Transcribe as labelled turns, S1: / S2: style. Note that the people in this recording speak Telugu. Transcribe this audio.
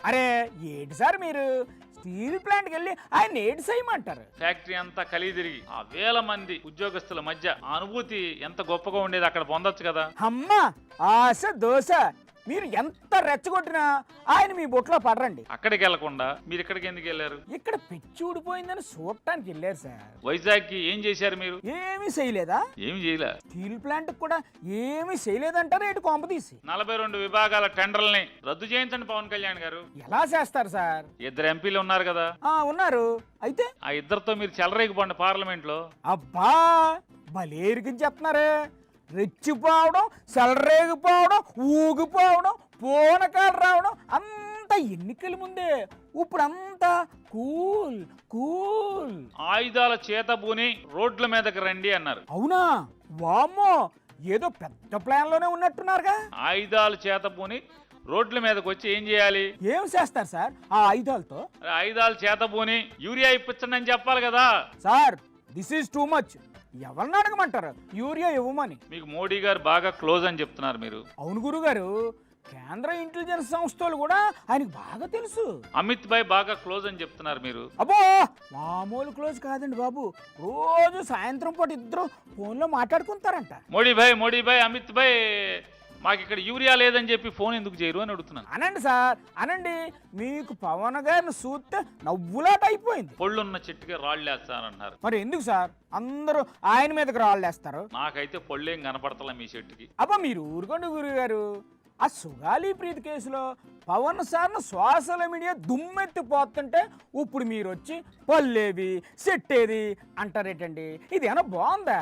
S1: అరే ఏంటి సార్ మీరు? స్టీల్ ప్లాంట్కి వెళ్ళి ఆయన ఏడు చేయమంటారు
S2: ఫ్యాక్టరీ అంతా కలిగి తిరిగి ఆ వేల మంది ఉద్యోగస్తుల మధ్య ఆ అనుభూతి ఎంత గొప్పగా ఉండేది అక్కడ పొందొచ్చు కదా.
S1: అమ్మ ఆశ దోశ. మీరు ఎంత రెచ్చగొట్టినా ఆయన మీ బొట్లో పడరండి.
S2: అక్కడికి వెళ్ళకుండా మీరు ఇక్కడికి ఎందుకు వెళ్ళారు?
S1: ఇక్కడ పిచ్చి ఊడిపోయిందని చూడటానికి వెళ్ళారు సార్.
S2: వైజాగ్కి ఏం చేశారు మీరు?
S1: ఏమీ చేయలేదా?
S2: ఏమి చేయలే.
S1: స్టీల్ ప్లాంట్ కూడా ఏమీ చేయలేదంటారా ఇటు కొంపదీసి
S2: నలభై రెండు విభాగాల టెండర్లని రద్దు చేయించండి పవన్ కళ్యాణ్ గారు.
S1: ఎలా చేస్తారు సార్?
S2: ఇద్దరు ఎంపీలు ఉన్నారు కదా.
S1: ఆ ఉన్నారు. అయితే?
S2: ఆ ఇద్దరితో మీరు చెలరేగిపోండి పార్లమెంట్లో
S1: అబ్బా భలేరికి చెప్తున్నారే రెచ్చిపోవడం సెలరేగిపోవడం ఊగిపోవడం. పూనకాలు రావడం అంతా ఎన్నికల ముందే. ఇప్పుడు అంతా కూల్ కూల్.
S2: ఆయుధాల చేతబూని రోడ్ల మీదకి రండి అన్నారు.
S1: అవునా? వామ్మో ఏదో పెద్ద ప్లాన్లోనే ఉన్నట్టున్నారుగా.
S2: ఆయుధాలు చేతబూని రోడ్ల మీదకి వచ్చి ఏం చేయాలి?
S1: ఏం చేస్తారు సార్? ఆ ఆయుధాలతో?
S2: అరే ఆయుధాలు చేతబూని యూరియా ఇప్పించండి అని చెప్పాలి కదా.
S1: Sir this is too much. ఎవరిని అడగమంటారు? యూరియా ఇవ్వమని.
S2: మీకు మోడీ గారు బాగా క్లోజ్ అని చెప్తున్నారు మీరు.
S1: అవును గురుగారు. కేంద్ర ఇంటెలిజెన్స్ సంస్థలు కూడా ఆయనకు బాగా తెలుసు.
S2: అమిత్ భాయ్ బాగా క్లోజ్ అని చెప్తున్నారు మీరు.
S1: అబ్బో మామూలు క్లోజ్ కాదండి బాబు. రోజు సాయంత్రం పూట ఇద్దరు ఫోన్లో మాట్లాడుకుంటారంట.
S2: మోడీ భాయ్ మోడీ భాయ్ అమిత్ భాయ్ మాకు ఇక్కడ యూరియా లేదని చెప్పి ఫోన్ ఎందుకు చేయరు అని అడుగుతున్నాను.
S1: అనండి సార్ అనండి మీకు పవన్ గారిని చూస్తే నవ్వులాట అయిపోయింది.
S2: పొళ్ళున్న చెట్టుకి రాళ్ళు వేస్తానంటున్నారు
S1: మరి ఎందుకు సార్? అందరూ ఆయన మీదకి రాళ్ళేస్తారు
S2: నాకైతే పొళ్ళేం కనపడతలే మీ చెట్టుకి.
S1: అబ్బా మీరు ఊరుకోండి గురుగారు. ఆ సుగాలి ప్రీతి కేసులో పవన్ సార్ను సోషల్ మీడియా దుమ్మెత్తిపోతుంటే ఇప్పుడు మీరు వచ్చి పల్లేవి సెట్టేది అంటారేటండి. ఇది ఏమైనా బాగుందా?